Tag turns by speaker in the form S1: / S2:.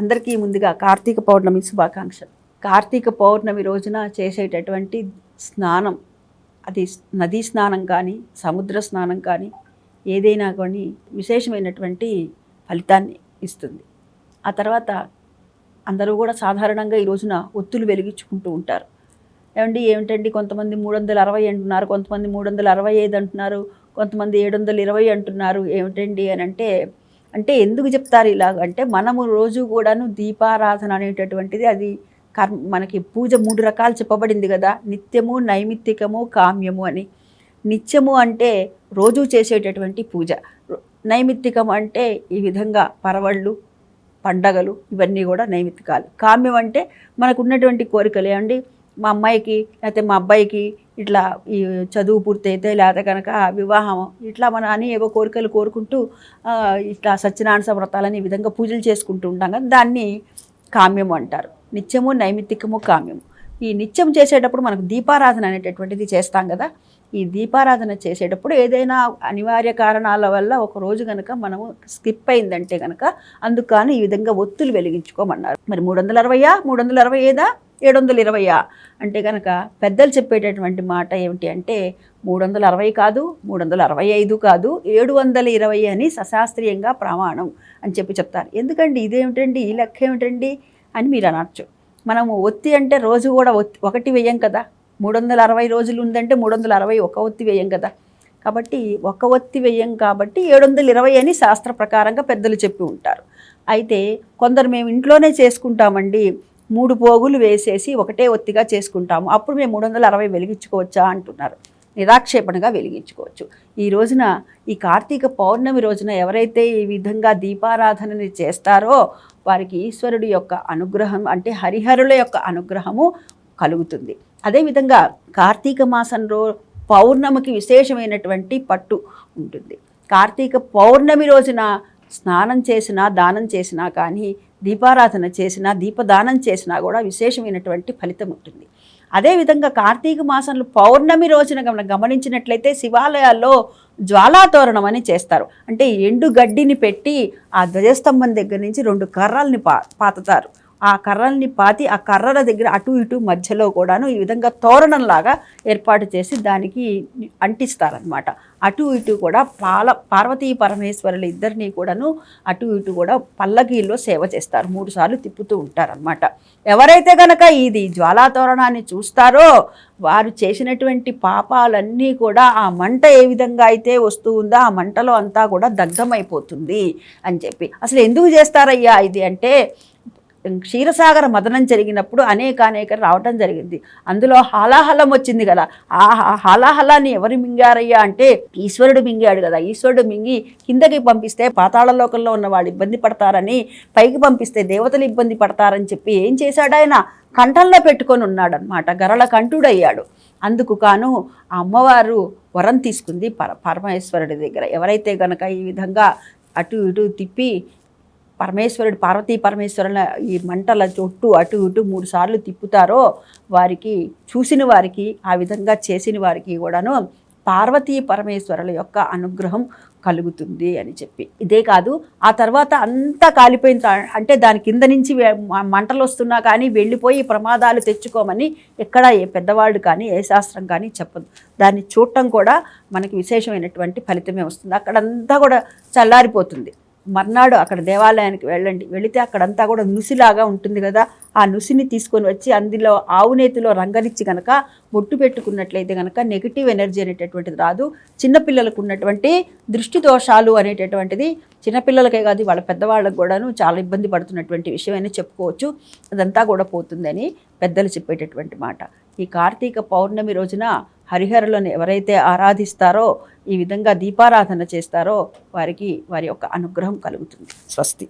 S1: అందరికీ ముందుగా కార్తీక పౌర్ణమి శుభాకాంక్షలు. కార్తీక పౌర్ణమి రోజున చేసేటటువంటి స్నానం అది నదీ స్నానం కానీ సముద్ర స్నానం కానీ ఏదైనా కానీ విశేషమైనటువంటి ఫలితాన్ని ఇస్తుంది. ఆ తర్వాత అందరూ కూడా సాధారణంగా ఈ రోజున ఒత్తులు వెలిగించుకుంటూ ఉంటారు. ఏమండి ఏమిటండి? కొంతమంది మూడు వందల అరవై అంటున్నారు కొంతమంది మూడు వందల అరవై ఐదు అంటున్నారు కొంతమంది ఏడు వందల ఇరవై అంటున్నారు ఏమిటండి అని అంటే అంటే ఎందుకు చెప్తారు ఇలాగ? అంటే మనము రోజు కూడాను దీపారాధన అనేటటువంటిది అది కర్మ మనకి పూజ మూడు రకాలు చెప్పబడింది కదా. నిత్యము నైమిత్తికము కామ్యము అని. నిత్యము అంటే రోజు చేసేటటువంటి పూజ. నైమిత్తికం అంటే ఈ విధంగా పరవళ్ళు పండగలు ఇవన్నీ కూడా నైమిత్తికాలు. కామ్యం అంటే మనకు ఉన్నటువంటి కోరికలు ఏమండి మా అమ్మాయికి లేకపోతే మా అబ్బాయికి ఇట్లా ఈ చదువు పూర్తయితే లేకపోతే కనుక వివాహం ఇట్లా మన అని ఏవో కోరికలు కోరుకుంటూ ఇట్లా సత్యనారాయణ వ్రతాలని ఈ విధంగా పూజలు చేసుకుంటూ ఉంటాం కదా దాన్ని కామ్యము అంటారు. నిత్యము నైమిత్తికము కామ్యము ఈ నిత్యం చేసేటప్పుడు మనకు దీపారాధన అనేటటువంటిది చేస్తాం కదా ఈ దీపారాధన చేసేటప్పుడు ఏదైనా అనివార్య కారణాల వల్ల ఒక రోజు కనుక మనము స్కిప్ అయిందంటే కనుక అందుకని ఈ విధంగా ఒత్తులు వెలిగించుకోమన్నారు. మరి మూడు వందల అరవయా మూడు వందల అరవై ఏదా? ఏడు వందల ఇరవయా అంటే కనుక పెద్దలు చెప్పేటటువంటి మాట ఏమిటి అంటే మూడు వందల అరవై కాదు మూడు వందల అరవై ఐదు కాదు ఏడు వందల ఇరవై అని సశాస్త్రీయంగా ప్రమాణం అని చెప్పి చెప్తారు. ఎందుకండి? ఇదేమిటండి? ఈ లెక్క ఏమిటండి? అని మీరు అనొచ్చు. మనము ఒత్తి అంటే రోజు కూడా ఒత్తి ఒకటి వేయం కదా. మూడు వందల అరవై రోజులు ఉందంటే మూడు వందల అరవై ఒక ఒత్తి వేయం కదా. కాబట్టి ఒక ఒత్తి వేయం కాబట్టి ఏడు వందల ఇరవై అని శాస్త్ర ప్రకారంగా పెద్దలు చెప్పి ఉంటారు. అయితే కొందరు మేము ఇంట్లోనే చేసుకుంటామండి. మూడు పోగులు వేసేసి ఒకటే ఒత్తిగా చేసుకుంటాము. అప్పుడు మేము మూడు వందల అరవై వెలిగించుకోవచ్చా అంటున్నారు. నిరాక్షేపణగా వెలిగించుకోవచ్చు. ఈ రోజున ఈ కార్తీక పౌర్ణమి రోజున ఎవరైతే ఈ విధంగా దీపారాధనని చేస్తారో వారికి ఈశ్వరుడి యొక్క అనుగ్రహం అంటే హరిహరుల యొక్క అనుగ్రహము కలుగుతుంది. అదేవిధంగా కార్తీక మాసంలో పౌర్ణమికి విశేషమైనటువంటి పట్టు ఉంటుంది. కార్తీక పౌర్ణమి రోజున స్నానం చేసినా దానం చేసినా కానీ దీపారాధన చేసినా దీపదానం చేసినా కూడా విశేషమైనటువంటి ఫలితం ఉంటుంది. అదేవిధంగా కార్తీక మాసంలో పౌర్ణమి రోజున గమన గమనించినట్లయితే శివాలయాల్లో జ్వాలాతోరణం అని చేస్తారు. అంటే ఎండు గడ్డిని పెట్టి ఆ ధ్వజస్తంభం దగ్గర నుంచి రెండు కర్రల్ని పా పాతతారు. ఆ కర్రల్ని పాతి ఆ కర్రల దగ్గర అటు ఇటు మధ్యలో కూడాను ఈ విధంగా తోరణంలాగా ఏర్పాటు చేసి దానికి అంటిస్తారనమాట అటు ఇటు కూడా పాల పార్వతీ పరమేశ్వరులు ఇద్దరిని కూడాను అటు ఇటు కూడా పల్లకీల్లో సేవ చేస్తారు. మూడు సార్లు తిప్పుతూ ఉంటారనమాట ఎవరైతే గనక ఇది జ్వాలా తోరణాన్ని చూస్తారో వారు చేసినటువంటి పాపాలన్నీ కూడా ఆ మంట ఏ విధంగా అయితే వస్తూ ఉందో ఆ మంటలో అంతా కూడా దగ్ధమైపోతుంది అని చెప్పి. అసలు ఎందుకు చేస్తారయ్యా ఇది అంటే క్షీరసాగర మదనం జరిగినప్పుడు అనేక అనేక రావటం జరిగింది. అందులో హాలాహలం వచ్చింది కదా. ఆ హాలాహలాన్ని ఎవరు మింగారయ్యా అంటే ఈశ్వరుడు మింగాడు కదా. ఈశ్వరుడు మింగి కిందకి పంపిస్తే పాతాళ లోకంలో ఉన్న వాళ్ళు ఇబ్బంది పడతారని పైకి పంపిస్తే దేవతలు ఇబ్బంది పడతారని చెప్పి ఏం చేశాడు ఆయన? కంఠంలో పెట్టుకొని ఉన్నాడనమాట గరళ కంఠుడయ్యాడు. అందుకు కాను ఆ అమ్మవారు వరం తీసుకుంది పర పరమేశ్వరుడి దగ్గర. ఎవరైతే గనక ఈ విధంగా అటు ఇటు తిప్పి పరమేశ్వరుడు పార్వతీ పరమేశ్వరుల ఈ మంటల చుట్టూ అటు ఇటు మూడు సార్లు తిప్పుతారో వారికి చూసిన వారికి ఆ విధంగా చేసిన వారికి కూడాను పార్వతీ పరమేశ్వరుల యొక్క అనుగ్రహం కలుగుతుంది అని చెప్పి. ఇదే కాదు ఆ తర్వాత అంతా కాలిపోయిన అంటే దాని కింద నుంచి మంటలు వస్తున్నా కానీ వెళ్ళిపోయి ప్రమాదాలు తెచ్చుకోమని ఎక్కడ ఏ పెద్దవాళ్ళు కానీ ఏ శాస్త్రం కానీ చెప్పదు. దాన్ని చూడటం కూడా మనకి విశేషమైనటువంటి ఫలితమే వస్తుంది. అక్కడంతా కూడా చల్లారిపోతుంది. మర్నాడు అక్కడ దేవాలయానికి వెళ్ళండి. వెళితే అక్కడంతా కూడా నుసిలాగా ఉంటుంది కదా. ఆ నుసిని తీసుకొని వచ్చి అందులో ఆవునేతిలో రంగనిచ్చి కనుక బొట్టు పెట్టుకున్నట్లయితే కనుక నెగిటివ్ ఎనర్జీ అనేటటువంటిది రాదు. చిన్నపిల్లలకు ఉన్నటువంటి దృష్టి దోషాలు అనేటటువంటిది చిన్నపిల్లలకే కాదు వాళ్ళ పెద్దవాళ్ళకు కూడాను చాలా ఇబ్బంది పడుతున్నటువంటి విషయమని చెప్పుకోవచ్చు. అదంతా కూడా పోతుందని పెద్దలు చెప్పేటటువంటి మాట. ఈ కార్తీక పౌర్ణమి రోజున హరిహరులను ఎవరైతే ఆరాధిస్తారో ఈ విధంగా దీపారాధన చేస్తారో వారికి వారి యొక్క అనుగ్రహం కలుగుతుంది. స్వస్తి.